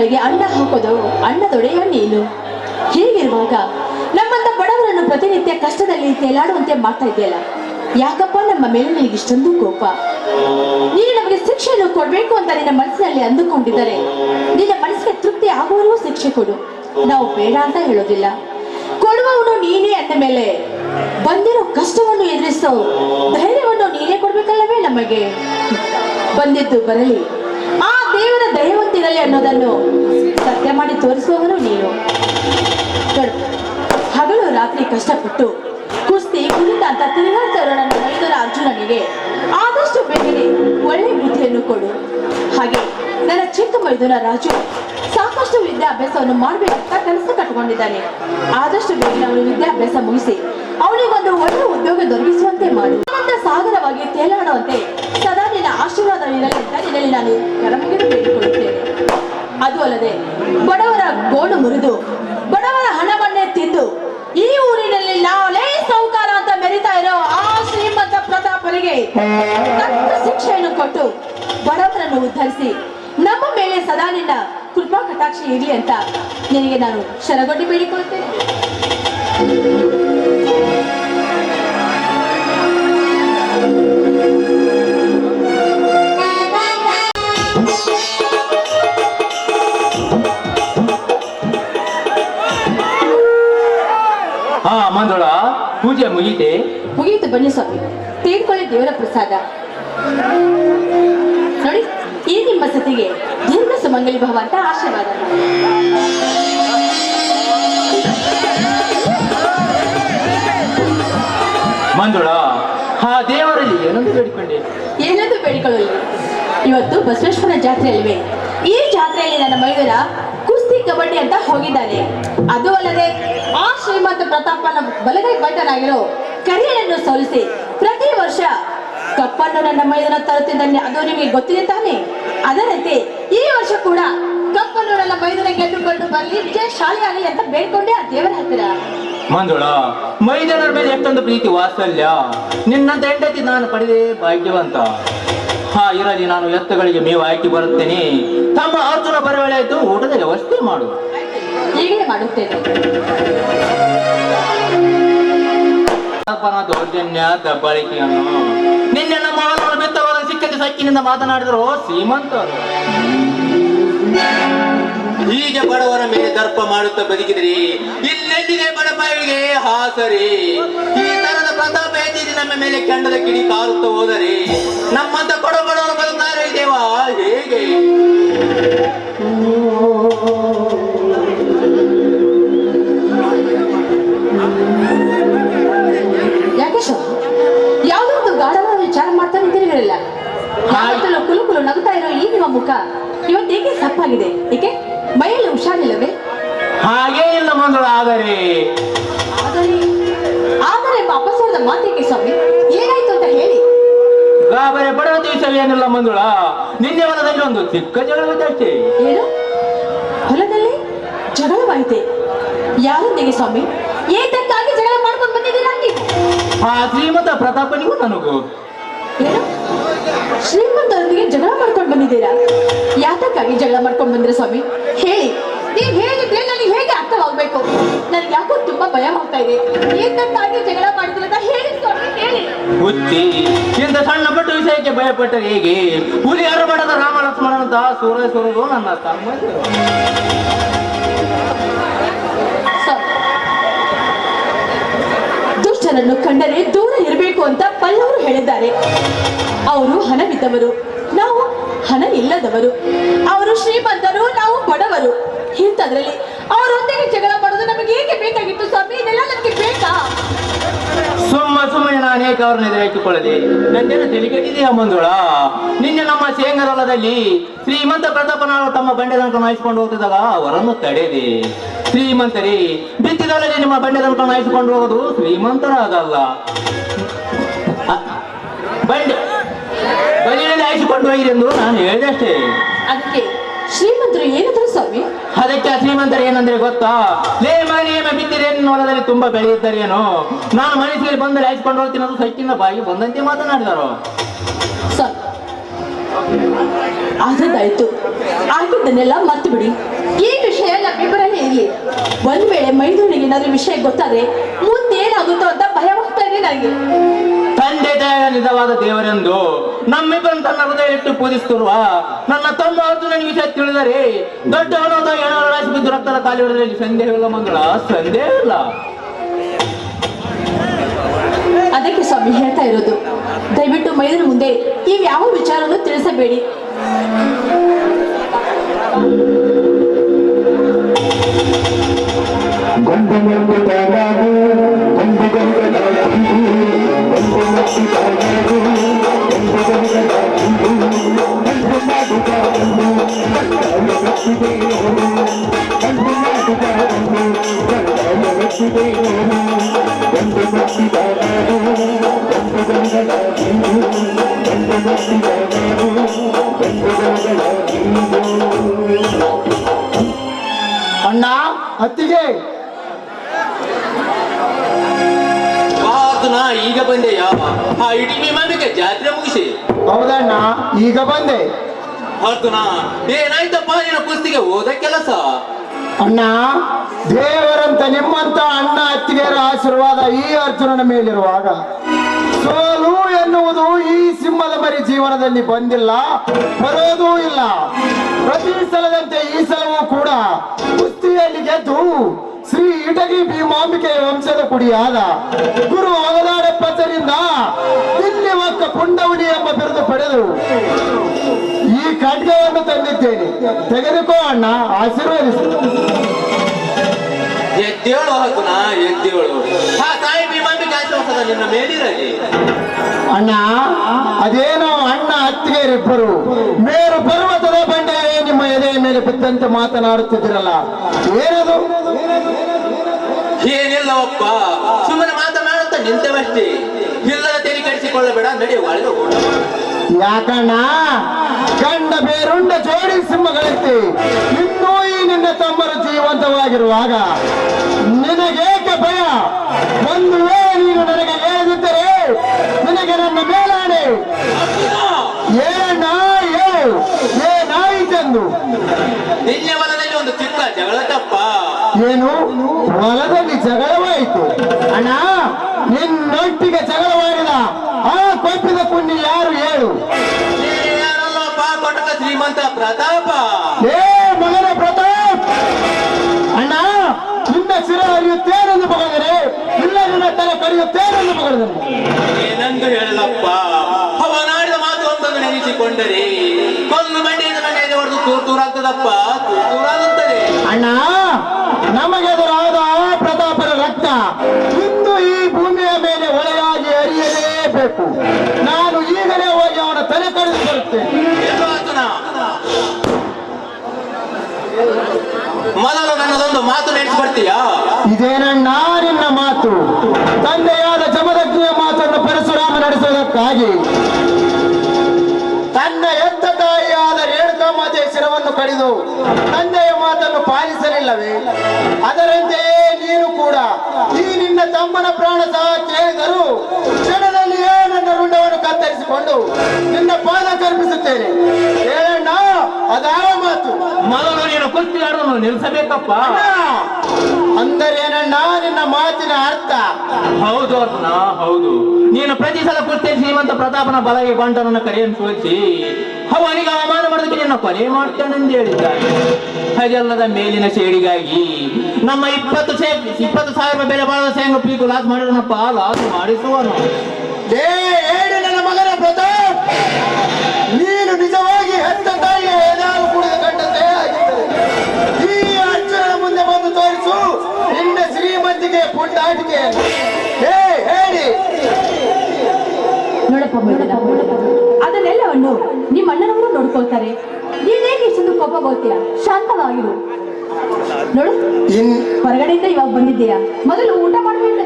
ಜೀವರಾಶಿಗಳಿಗೆ ಅನ್ನ ಹಾಕೋದು ಅನ್ನದೊಡೆಯ ನೀನು. ಹೀಗಿರುವಾಗ ನಮ್ಮಂತ ಬಡವರನ್ನು ಪ್ರತಿನಿತ್ಯ ಕಷ್ಟದಲ್ಲಿ ತೇಲಾಡುವಂತೆ ಮಾಡ್ತಾ ಇದೆಯಲ್ಲ ಯಾಕಪ್ಪ ನಮ್ಮ ಮೇಲೆ ನಿನಗೆ ಇಷ್ಟೊಂದು ಕೋಪ? ನೀನು ನಮಗೆ ಶಿಕ್ಷೆಯನ್ನು ಕೊಡ್ಬೇಕು ಅಂತ ನಿನ್ನ ಮನಸ್ಸಿನಲ್ಲಿ ಅಂದುಕೊಂಡಿದ್ದಾರೆ, ನಿನ್ನ ಮನಸ್ಸಿಗೆ ತೃಪ್ತಿ ಆಗುವವರೆಗೂ ಶಿಕ್ಷೆ ಕೊಡು. ನಾವು ಬೇಡ ಅಂತ ಹೇಳೋದಿಲ್ಲ ಕೊಡುವವನು ನೀನೇ ಅಂದ ಮೇಲೆ ಬಂದಿರೋ ಕಷ್ಟವನ್ನು ಎದುರಿಸೋ ಧೈರ್ಯವನ್ನು ನೀನೇ ಕೊಡ್ಬೇಕಲ್ಲವೇ ನಮಗೆ? ಬಂದಿದ್ದು ಬರಲಿ. ದಯವಂತಿರಲಿ ಅನ್ನೋದನ್ನು ಸತ್ಯ ಮಾಡಿ ತೋರಿಸುವವನು ನೀನು. ಹಗಲು ರಾತ್ರಿ ಕಷ್ಟಪಟ್ಟು ಕುಸ್ತಿ ಕುಣಿತ ಅಂತ ತಿರುಗಾಡ್ತಾರೋ ನನ್ನ ಮೈದರ ಅರ್ಜುನನಿಗೆ. ಆದಷ್ಟು ಬೇಗನೆ ಒಳ್ಳೆ ಬುದ್ಧಿಯನ್ನು ಕೊಡು. ಹಾಗೆ ನನ್ನ ಚಿಕ್ಕ ಮೈದುನ ರಾಜು ಸಾಕಷ್ಟು ವಿದ್ಯಾಭ್ಯಾಸವನ್ನು ಮಾಡಬೇಕಂತ ಕನಸು ಕಟ್ಕೊಂಡಿದ್ದಾನೆ. ಆದಷ್ಟು ಬೇಗನೆ ಅವನು ವಿದ್ಯಾಭ್ಯಾಸ ಮುಗಿಸಿ ಅವನಿಗೊಂದು ಒಳ್ಳೆ ಉದ್ಯೋಗ ದೊರಕಿಸುವಂತೆ ಮಾಡು. ಸಾಗರವಾಗಿ ತೇಲಾಡುವಂತೆ ನಿನ್ನ ಆಶೀರ್ವಾದ ನಾನು ಕರಮುಗಿದು ಬೇಡಿಕೊಳ್ಳುತ್ತೇನೆ. ಅದು ಅಲ್ಲದೆ ಬಡವರ ಗೋಡು ಮುರಿದು, ಬಡವರ ಹಣವನ್ನೇ ತಿಂದು, ಈ ಊರಿನಲ್ಲಿ ನಾವೇ ಸೌಕಾರ ಅಂತ ಮೆರಿತಾ ಇರೋ ಆ ಶ್ರೀಮಂತ ಪ್ರತಾಪರಿಗೆ ಶಿಕ್ಷೆಯನ್ನು ಕೊಟ್ಟು ಬಡವರನ್ನು ಉದ್ಧರಿಸಿ, ನಮ್ಮ ಮೇಲೆ ಸದಾ ನಿನ್ನ ಕೃಪಾ ಕಟಾಕ್ಷಿ ಇರಲಿ ಅಂತ ನಿನಗೆ ನಾನು ಶರಗೊಡ್ಡಿ ಬೇಡಿಕೊಳ್ತೇನೆ ಹಾ ಮಂಜುಳ ಪೂಜೆ ಮುಗೀತೆ. ಮುಗಿಯಿತು ಬನ್ನಿ ಸ್ವಾಮಿ. ತೀರ್ಕೊಳ್ಳಿ ದೇವರ ಪ್ರಸಾದ. ನೋಡಿ ಈ ನಿಮ್ಮ ಸತಿಗೆ ದೀರ್ಘ ಸುಮಂಗಲಿ ಭವ ಅಂತ ಆಶೀರ್ವಾದ. ಮಂಜುಳ ಆ ದೇವರಲ್ಲಿ ಏನೊಂದು ಬೇಡಿಕೊಂಡೆ? ಏನೆಂದು ಬೇಡಿಕೊಳ್ಳಲಿ? ಇವತ್ತು ಬಸವೇಶ್ವರ ಜಾತ್ರೆ ಅಲ್ವೇ. ಈ ಜಾತ್ರೆಯಲ್ಲಿ ನನ್ನ ಮೈದೂರ ಕುಸ್ತಿ ಕಬಡ್ಡಿ ಅಂತ ಹೋಗಿದ್ದಾನೆ ಅದು ಅಲ್ಲದೆ ಆ ಶ್ರೀಮಂತ ಪ್ರತಾಪನ ಬಲಗೈ ಭಟ್ಟನಾಗಿರೋ ಕರಿಯನನ್ನು ಸೋಲಿಸಿ ಪ್ರತಿ ವರ್ಷ ಕಪ್ಪನ್ನು ನನ್ನ ಮೈದಾನ ತರುತ್ತಿದ್ದಾನೆ. ಅದು ನಿಮಗೆ ಗೊತ್ತಿದೆ ತಾನೆ? ಅದರಂತೆ ಈ ವರ್ಷ ಕೂಡ ಕಪ್ಪನ್ನು ನನ್ನ ಮೈದನ ಗೆದ್ದುಕೊಂಡು ಬರಲಿ, ವಿಜಯ ಶಾಲೆ ಆಗಲಿ ಅಂತ ಬೇಡ್ಕೊಂಡೆ ಆ ದೇವರ ಹತ್ತಿರ. ಮಂಜುಳ ಮೈದನರ ಮೇಲೆ ಎಷ್ಟೊಂದು ಪ್ರೀತಿ, ವಾತ್ಸಲ್ಯ. ನಿನ್ನಂತ ಹೆಂಡತಿ ನಾನು ಪಡೆದೇ ಭಾಗ್ಯವಂತ. ಇರಲಿ ನಾನು ಎತ್ತುಗಳಿಗೆ ಮೇವು ಹಾಕಿ ಬರುತ್ತೇನೆ. ತಮ್ಮ ಅರ್ಜುನ ಬರವಳೆ ಆಯ್ತು ಊಟದ ವ್ಯವಸ್ಥೆ ಮಾಡು ಹೀಗೆ ಮಾಡುತ್ತೇನೆ. ಅಪ್ಪನ ದೌರ್ಜನ್ಯ ದಬ್ಬಾಳಿಕೆಯನ್ನು ನಿನ್ನೆ ನಮ್ಮ ಬಿತ್ತವಾದ ಸಿಕ್ಕದ ಸಕ್ಕಿನಿಂದ ಮಾತನಾಡಿದರು. ಶ್ರೀಮಂತರು. ಹೀಗೆ ಬಡವರ ಮೇಲೆ ದರ್ಪ ಮಾಡುತ್ತಾ ಬದುಕಿದ್ರಿ ಇಲ್ಲೆಲ್ಲಿದೆ ಬಡಪಾಯಿಗೆ ಹಾಸರಿ? ಪ್ರತಾಪ ಹೆಚ್ಚಿಸಿ ನಮ್ಮ ಮೇಲೆ ಕೆಂಡದ ಕಿಡಿ ಕಾರುತ್ತ ಹೋದರೆ ನಮ್ಮಂತ ಕೊಡೋ ಬಡವರು ಬದುಕ್ತಾರೆ ದೇವಾ ಹೇಗೆ? ಯಾಕೆ ಯಾವುದೊಂದು ಗಾಢವಾದ ವಿಚಾರ ಮಾಡ್ತಾ ನಿಂತಿರಲಿಲ್ಲ ಯಾವತ್ತೂ ಕುಲು ಕುಲು ನಗುತ್ತಾ ಇರೋ ಈ ನಿಮ್ಮ ಮುಖ ಇವತ್ತೇಕೆ ಸಪ್ಪಾಗಿದೆ ಏಕೆ? ಮೈಯಲ್ಲಿ ಹುಷಾರಿಲ್ಲವೇ? ಹಾಗೆ ಇಲ್ಲ ಮಂಗಳ ಆದರೆ ಆದರೆ ಆದರೆ ಅಪಸ್ವರದ ಮಾತೇಕೆ ಸ್ವಾಮಿ ಏನಾಯ್ತು ಅಂತ ಹೇಳಿ. ಗಾಬರಿ ಬಡವ ಏನಿಲ್ಲ ಮಂಜುಳ. ನಿನ್ನೆ ಹೊಲದಲ್ಲಿ ಒಂದು ಚಿಕ್ಕ ಜಗಳವಿದ್ದಷ್ಟೇ ಏನು? ಹೊಲದಲ್ಲಿ ಜಗಳವಾಯಿತೆ ಯಾರೊಂದಿಗೆ ಸ್ವಾಮಿ? ಏತಕ್ಕಾಗಿ ಜಗಳ ಮಾಡ್ಕೊಂಡು ಬಂದಿದ್ದೀರಾ ಆ ಶ್ರೀಮಂತ ಪ್ರತಾಪನಿಗೂ ನನಗೂ. ಏನು? ಶ್ರೀಮಂತರೊಂದಿಗೆ ಜಗಳ ಮಾಡ್ಕೊಂಡು ಬಂದಿದ್ದೀರಾ? ಯಾತಕ್ಕಾಗಿ ಜಗಳ ಮಾಡ್ಕೊಂಡು ಬಂದ್ರೆ ಸ್ವಾಮಿ? ಹೇಳಿ. ನೀವು ಹೇಳಿದ್ರೆ ನನಗೆ ಹೇಗೆ ಅರ್ಥವಾಗ್ಬೇಕು? ನನಗೆ ಯಾಕೋ ತುಂಬಾ ಭಯ ಆಗ್ತಾ ಇದೆ. ಏತಕ್ಕಾಗಿ ಜಗಳ ಮಾಡಿದ್ರು ಅಂತ ಹೇಳಿ ಹೇಳಿ. ಹುಚ್ಚಿ ಇಂಥ ಸಣ್ಣ ಪುಟ್ಟ ವಿಷಯಕ್ಕೆ ಭಯಪಟ್ಟರೆ ಹೇಗೆ? ಹುಲಿ ಅರಬಡದ ರಾಮ ಲಕ್ಷ್ಮಣನಂತ ಸೂರ ಸೂರದು ನನ್ನ ತಮ್ಮ ಸ್ವಾಮಿ, ದುಷ್ಟರನ್ನು ಕಂಡರೆ ದೂರ ಇರಬೇಕು ಅಂತ ಪಲ್ಲವರು ಹೇಳಿದ್ದಾರೆ. ಅವರು ಹಣವಿದ್ದವರು ನಾವು ಹಣ ಇಲ್ಲದವರು ಅವರು ಶ್ರೀಮಂತರು ನಾವು ಬಡವರು. ಇಂಥದ್ರಲ್ಲಿ ಅವರೊಂದಿಗೆ ಜಗಳ ಮಾಡೋದು ನಮಗೆ ಏಕೆ ಬೇಕಾಗಿತ್ತು ಸ್ವಾಮಿ? ಇದೆಲ್ಲ ನಮಗೆ ಬೇಕಾ? ಸುಮ್ಮ ಸುಮ್ಮನೆ ನಾನು ಅನೇಕ ಅವ್ರನ್ನ ಎದುರಾಕಿಕೊಳ್ಳದೆ ನನ್ನೇನು ತಿಳಿಗೆಟ್ಟಿದೆಯಾ ಮಂಜುಳ? ನಿನ್ನೆ ನಮ್ಮ ಸೇಂಗರಲದಲ್ಲಿ ಶ್ರೀಮಂತ ಪ್ರತಾಪನ ತಮ್ಮ ಬಂಡೆದನಕ ನಾಯಿಸಿಕೊಂಡು ಹೋಗ್ತಿದ್ದಾಗ ಅವರನ್ನು ತಡೆದೆ. ಶ್ರೀಮಂತರೇ ಬಿತ್ತಿದಲ್ಲದೆ ನಿಮ್ಮ ಬಂಡೆದನಕ ನಾಯಿಸಿಕೊಂಡು ಹೋಗೋದು ಶ್ರೀಮಂತರಾಗಲ್ಲ. ಬಂಡೆ ಬಲಿಯಲ್ಲಿ ಹಾಯಿಸಿಕೊಂಡು ಹೋಗಿರಿ ಎಂದು ನಾನು ಹೇಳಿದೆ ಅಷ್ಟೇ. ಅದಕ್ಕೆ ಶ್ರೀಮಂತರು ಏನಿದ್ರು ಸ್ವಾಮಿ? ಅದಕ್ಕೆ ಶ್ರೀಮಂತರು ಏನಂದ್ರೆ ಗೊತ್ತಾ? ಲೇ ಮನೆಯ ಬಿದ್ದಿರೆ ಹೊಲದಲ್ಲಿ ತುಂಬಾ ಬೆಳೆಯಿದ್ದಾರೇನೋ ನಾನು ಮನಸ್ಸಿಗೆ ಬಂದರೆ ಹಾಯಿಸ್ಕೊಂಡು ಹೋಗ್ತೀನಿ ಅದು ಸೈಕಿನ ಬಾಯಿ ಬಂದಂತೆ ಮಾತನಾಡಿದರು? ಆದದ್ದಾಯ್ತು. ಆಗಿದ್ದನ್ನೆಲ್ಲ ಮರ್ತು ಬಿಡಿ. ಈ ವಿಷಯ ನಮ್ಮಿಬ್ಬರಲ್ಲೇ ಇರಲಿ. ಒಂದ್ ವೇಳೆ ಮೈದೂರಿಗೆ ಏನಾದ್ರೂ ವಿಷಯ ಗೊತ್ತಾದ್ರೆ ಮುಂದೇನಾಗುತ್ತೋ ಅಂತ ಭಯವಾಗ್ತಾ ಇದೆ ನನಗೆ. ತಂದೆ ತಾಯಿಯ ನಿಜವಾದ ದೇವರೆಂದು ನಮ್ಮಿಬ್ಬರನ್ನು ತನ್ನ ಹೃದಯ ಇಟ್ಟು ಪೂಜಿಸುತ್ತಿರುವ ನನ್ನ ತಮ್ಮ ಅರ್ಜುನನ ವಿಷಯ ತಿಳಿದರೆ ದೊಡ್ಡವನಾದ ಏನೋ ಬಿದ್ದು ರಕ್ತದ ಕಾಲಿ ಸಂದೇಹ ಸಂದೇಹವಿಲ್ಲ ಮಂಗಳ. ಸಂದೇಹವಿಲ್ಲ ಅದಕ್ಕೆ ಸ್ವಾಮಿ ಹೇಳ್ತಾ ಇರೋದು ದಯವಿಟ್ಟು ಮೈದೂರು ಮುಂದೆ ಇವ್ ಯಾವ ವಿಚಾರವನ್ನು ತಿಳಿಸಬೇಡಿ ಅಣ್ಣ ಅತ್ತಿಗೆ. ನಾ ಈಗ ಬಂದೆ ಯಾವ? ಆ ಇಡೀ ವಿಮಾನಕ್ಕೆ ಜಾತ್ರೆ ಮುಗಿಸಿ. ಹೌದಣ್ಣ ಈಗ ಬಂದೆ. ಅರ್ಜುನ ಏನಾಯ್ತಪ್ಪ ನಿನ್ನ ಕುಸ್ತಿಗೆ ಹೋದ ಕೆಲಸ? ಅಣ್ಣ, ದೇವರಂತ ನಿಮ್ಮಂತ ಅಣ್ಣ ಅತ್ತಿಗೆಯರ ಆಶೀರ್ವಾದ ಈ ಅರ್ಜುನನ ಮೇಲಿರುವಾಗ ಸೋಲು ಎನ್ನುವುದು ಈ ಸಿಂಹದ ಮರಿ ಜೀವನದಲ್ಲಿ ಬಂದಿಲ್ಲ, ಬರೋದೂ ಇಲ್ಲ. ಪ್ರತಿ ಸಲದಂತೆ ಈ ಸಲವೂ ಕೂಡ ಕುಸ್ತಿಯಲ್ಲಿ ಗೆದ್ದು ಶ್ರೀ ಇಟಗಿ ಭೀಮಾಂಬಿಕೆಯ ವಂಶದ ಕುಡಿಯಾದ ಗುರು ಅವದಾಡಪ್ಪದ್ದರಿಂದ ಇಲ್ಲಿ ಮಕ್ಕ ಪುಂಡವಡಿ ಎಂಬ ಬಿರುದು ಪಡೆದು ಖಡ್ಗವನ್ನು ತೆಗೆದುಕೋ ಅಣ್ಣ ಆಶೀರ್ವದಿಸು. ಎದ್ದೇಳು ಅರ್ಜುನ ಎದ್ದೇಳು. ಆ ತಾಯಿ ಭೀಮಾಂಬಿಕೆ ಆಶ್ವಾಸದ ನಿನ್ನ ಮೇಲಿರಲಿ. ಅಣ್ಣ ಅದೇನೋ ಅಣ್ಣ ಅತ್ತಿಗೆಯರಿಬ್ಬರು ಮೇರು ಪರ್ವತದ ಬಂಡೆಯೇ ನಿಮ್ಮ ಎದೆಯ ಮೇಲೆ ಬಿದ್ದಂತೆ ಮಾತನಾಡುತ್ತಿದ್ದೀರಲ್ಲ. ಏನದು? ಏನಿಲ್ಲವಪ್ಪ ಸುಮ್ಮನೆ ಮಾತನಾಡುತ್ತಾ ನಿಂತವಷ್ಟೇ. ಇಲ್ಲದ ತೆರಿಗೆ ಕಡಿಸಿಕೊಳ್ಳಬೇಡ ನಡೆಯುವ ಹೋಗೋಣ. ಯಾಕಣ್ಣ? ಗಂಡ ಬೇರುಂಡ ಜೋಡಿ ಸಿಂಹಗಳಂತೆ ಇನ್ನೂ ಈ ನಿನ್ನ ತಮ್ಮರು ಜೀವಂತವಾಗಿರುವಾಗ ನಿನಗೇಕೆ ಭಯ? ಒಂದು ವೇಳೆ ನೀನು ನನಗೆ ಹೇಳದಿದ್ದರೆ ನಿನಗೆ ನನ್ನ ಮೇಲಾಣೆ. ಏನಣ್ಣ ಏನಾಯಿತೆಂದು ನಿನ್ನೆ ಒಂದು ಚಿಕ್ಕ ಜಗಳದಪ್ಪ ಏನು? ಹೊಲದಲ್ಲಿ ಜಗಳವಾಯಿತು. ಅಣ್ಣ ನಿನ್ನೊಟ್ಟಿಗೆ ಜಗಳವಾಡಿದ ಆ ಕೊಪ್ಪಿದ ಪುಣ್ಯ ಯಾರು ಹೇಳು? ಯಾರಲ್ಲಪ್ಪ ಕೊಟ್ಟಕ ಶ್ರೀಮಂತ ಪ್ರತಾಪ. ಏ ಮಗನ ಪ್ರತಾಪ್! ಅಣ್ಣ ನಿನ್ನ ಶಿರ ಹರಿಯುತ್ತೇನೆಂದು ಮಗದರೆ ಇಲ್ಲ ನಿನ್ನ ತಲೆ ಕಡಿಯುತ್ತೇನೆಂದು ಮಗದರೆ ಏನಂದು ಹೇಳಲಪ್ಪ? ಅವನಾಡಿದ ಮಾತು ಒಂದನ್ನು ನೆನೆಸಿಕೊಂಡರೆ ಕೊಲ್ಲು ಮಂಡಿಯಿಂದ ಮಂಡಿಯಿಂದ ಹೊಡೆದು ತೂರ್ತೂರಾಗ್ತದಪ್ಪ ತೂರ್ತೂರಾದ ಅಣ್ಣ ನಮಗೆದುರಾದ ಪ್ರತಾಪರ ರಕ್ತ ಇಂದು ಈ ಭೂಮಿಯ ಮೇಲೆ ಒಳೆಯಾಗಿ ಅರಿಯಲೇಬೇಕು ನಾನು ಈಗಲೇ ಹೋಗಿ ಅವನ ತಲೆ ಕಳೆದು ಬರುತ್ತೇನೆ. ಮೊದಲು ನನ್ನದೊಂದು ಮಾತು ನಡೆಸಿಕೊಡ್ತೀಯಾ ಇದೇನಣ್ಣ ನಿನ್ನ ಮಾತು? ತಂದೆಯಾದ ಜಮದಗ್ನಿಯ ಮಾತನ್ನು ಪರಶುರಾಮ ನಡೆಸುವುದಕ್ಕಾಗಿ. ತನ್ನ ಎತ್ತ ತಾಯಿಯಾದ ರೇಣುಕಾಮಾತೆಯ ಶಿರವನ್ನು ಕಡಿದು ತಂದೆಯ ಮಾತನ್ನು ಪಾಲಿಸಲಿಲ್ಲವೇ? ಅದರಂತೆಯೇ ನೀನು ಕೂಡ ಈ ನಿನ್ನ ತಮ್ಮನ ಪ್ರಾಣ ಸಹ ಕೇಳಿದರು ಕ್ಷಣದಲ್ಲಿಯೇ ನನ್ನ ರುಂಡವನ್ನು ಕತ್ತರಿಸಿಕೊಂಡು ನಿನ್ನ ಪಾದ ಕಲ್ಪಿಸುತ್ತೇನೆ. ಹೇಳಣ್ಣ, ಅದಾವ ಮಾತು. ಆಡೋನು ನಿಲ್ಲಿಸಬೇಕಪ್ಪ ಅಣ್ಣ, ಅಂದರೇನಣ್ಣ ನಿನ್ನ ಮಾತಿನ ಅರ್ಥ? ಹೌದು ಅಣ್ಣ ಹೌದು. ನೀನು ಪ್ರತಿ ಸಲ ಕುಸ್ತಿ ಶ್ರೀಮಂತ ಪ್ರತಾಪನ ಬಲಗೆ ಬಂಟನನ್ನ ಕರೆಯನ್ನು ಸೋಲಿಸಿ ಅವನಿಗೆ ಅವಮಾನ ಮಾಡೋದಕ್ಕೆ ನಿನ್ನ ಕೊಲೆ ಮಾಡ್ತಾನೆಂದು ಹೇಳಿದ್ದಾನೆ. ಹಾಗೆಲ್ಲದ ಮೇಲಿನ ಸೇಡಿಗಾಗಿ ನಮ್ಮ ಇಪ್ಪತ್ತು ಸೇ ಇಪ್ಪತ್ತು ಸಾವಿರ ರೂಪಾಯಿ ಬೆಲೆ ಬಾಳದ ಸೇಂಗ ಪೀಕು ಲಾಸ್ ಮಾಡಿದನಪ್ಪ ಲಾಸ್ ಮಾಡಿಸುವನು. ಪುಂಡಾಟಿಕೆ ಹೇಳಿ. ನೋಡಪ್ಪ ಅದನ್ನೆಲ್ಲವನ್ನು ನಿಮ್ಮ ಅಣ್ಣನವರು ನೋಡ್ಕೊಳ್ತಾರೆ. ನೀನೇಕೆ ಇಷ್ಟೊಂದು ಬರ್ತೀಯಾ ಶಾಂತವಾಗಿರು. ನೋಡು ಇನ್ ಹೊರಗಡೆಯಿಂದ ಇವಾಗ ಬಂದಿದ್ದೀಯಾ? ಮೊದಲು ಊಟ ಮಾಡಬೇಕು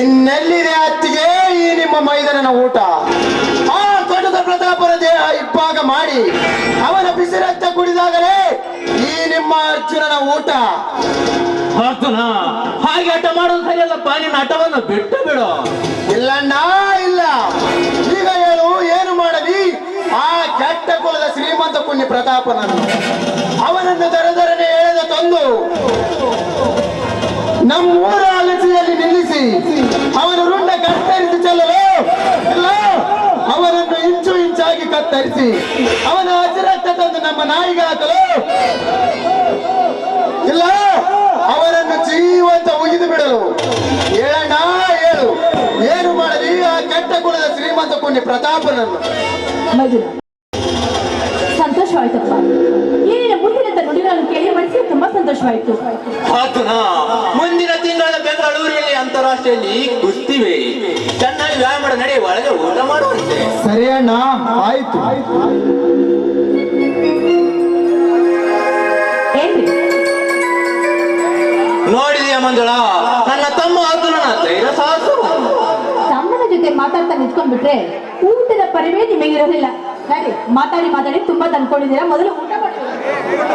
ಇನ್ನೆಲ್ಲಿದೆ ಅತ್ತಿಗೆ ಈ ನಿಮ್ಮ ಮೈದನನ ಊಟ? ಆ ದೊಡ್ಡದ ಪ್ರತಾಪರ ದೇಹ ಇಬ್ಬಾಗ ಮಾಡಿ ಅವನ ಬಿಸಿ ರಕ್ತ ಕುಡಿದಾಗಲೇ ಈ ನಿಮ್ಮ ಅರ್ಜುನನ ಊಟ. ಅರ್ಜುನ ಹಾಗೆ ಹಠ ಮಾಡೋದು ಸರಿಯಲ್ಲಪ್ಪ ನಿನ್ನ ಹಠವನ್ನು ಬಿಟ್ಟು ಬಿಡು. ಇಲ್ಲಣ್ಣ ಇಲ್ಲ. ಈಗ ಹೇಳು ಏನು ಮಾಡಲಿ ಆ ಕೆಟ್ಟ ಕುಲದ ಶ್ರೀಮಂತ ಪ್ರತಾಪನನ್ನು. ಅವನನ್ನು ದರದರನೆ ಎಳೆದ ತಂದು ನಮ್ಮೂರ ಅಲಸಿಯಲ್ಲಿ ನಿಲ್ಲಿಸಿ ಅವನ ರುಂಡ ಕತ್ತರಿಸಿ ಚೆಲ್ಲಲು. ಇಲ್ಲ ಅವನನ್ನು ಇಂಚು ಇಂಚಾಗಿ ಕತ್ತರಿಸಿ ಅವನ ನಮ್ಮ ನಾಯಿಗಾಗಲು ಇಲ್ಲ ಅವರನ್ನು ಜೀವಂತ ಉಗಿದು ಬಿಡಲು. ಹೇಳಣ್ಣ ಹೇಳು. ಏನು ಮಾಡಲಿ? ಆ ಕೆಟ್ಟ ಕುಲದ ಶ್ರೀಮಂತ ಪುಣ್ಯ ಪ್ರತಾಪನನ್ನು. ಸಂತೋಷವಾಯ್ತಪ್ಪ ಏನಿನ ಮುಂದಿನ ನುಡಿಗಳನ್ನು ಕೇಳಿ ಮನಸ್ಸಿಗೆ ತುಂಬಾ ಸಂತೋಷವಾಯ್ತು ಆತನ ಮುಂದಿನ ತಿಂಗಳ ಬೆಂಗಳೂರಿನಲ್ಲಿ ಅಂತಾರಾಷ್ಟ್ರೀಯಲ್ಲಿ ಕುಸ್ತಿವೆ. ಚೆನ್ನಾಗಿ ವ್ಯಾಯಾಮ ನಡೆಯುವ ನಡೆ ಒಳಗೆ ಊಟ ಮಾಡುವಂತೆ. ಸರಿ ಅಣ್ಣ ಆಯ್ತು. ಮಂಜುಳ ನನ್ನ ತಮ್ಮ ಅರ್ಜುನನ ಧೈರ್ಯ ಸಾಹಸ ತಮ್ಮನ ಜೊತೆ ಮಾತಾಡ್ತಾ ನಿಂತ್ಕೊಂಡ್ಬಿಟ್ರೆ ಊಟದ ಪರಿವೇ ನಿಮಗಿರೋದಿಲ್ಲ ಸರಿ ಮಾತಾಡಿ ಮಾತಾಡಿ ತುಂಬಾ ತಂದ್ಕೊಂಡಿದ್ದೀರಾ ಮೊದಲು ಊಟ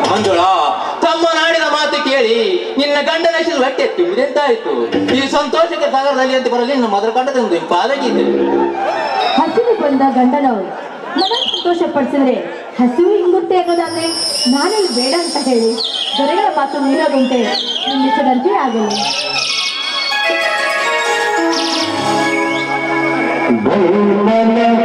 ಮಂಜುಳ ತಮ್ಮ ನಾಡಿದ ಮಾತು ಕೇಳಿ ನಿನ್ನ ಗಂಡನ ಹೆಸರು ಹೊಟ್ಟೆ ಆಯ್ತು ಈ ಸಂತೋಷಕ್ಕೆ ಸಾಗರದಲ್ಲಿ ಅಂತ ಬರಲಿ ನಿನ್ನ ಮೊದಲು ಕಂಡದೊಂದು ಪಾದಗಿದೆ ಹಸಿರು ಬಂದ ಗಂಡನವರು ನನ್ನ ಸಂತೋಷ ಪಡಿಸಿದ್ರೆ ಹಸಿವು ಹಿಂಗುತ್ತೆ ಅನ್ನೋದಾದ್ರೆ ನಾನೇ ಬೇಡ ಅಂತ ಹೇಳಿ జరిగిన పాత్ర వినియోగింటే అందించడానికి ఆగలేదు Thank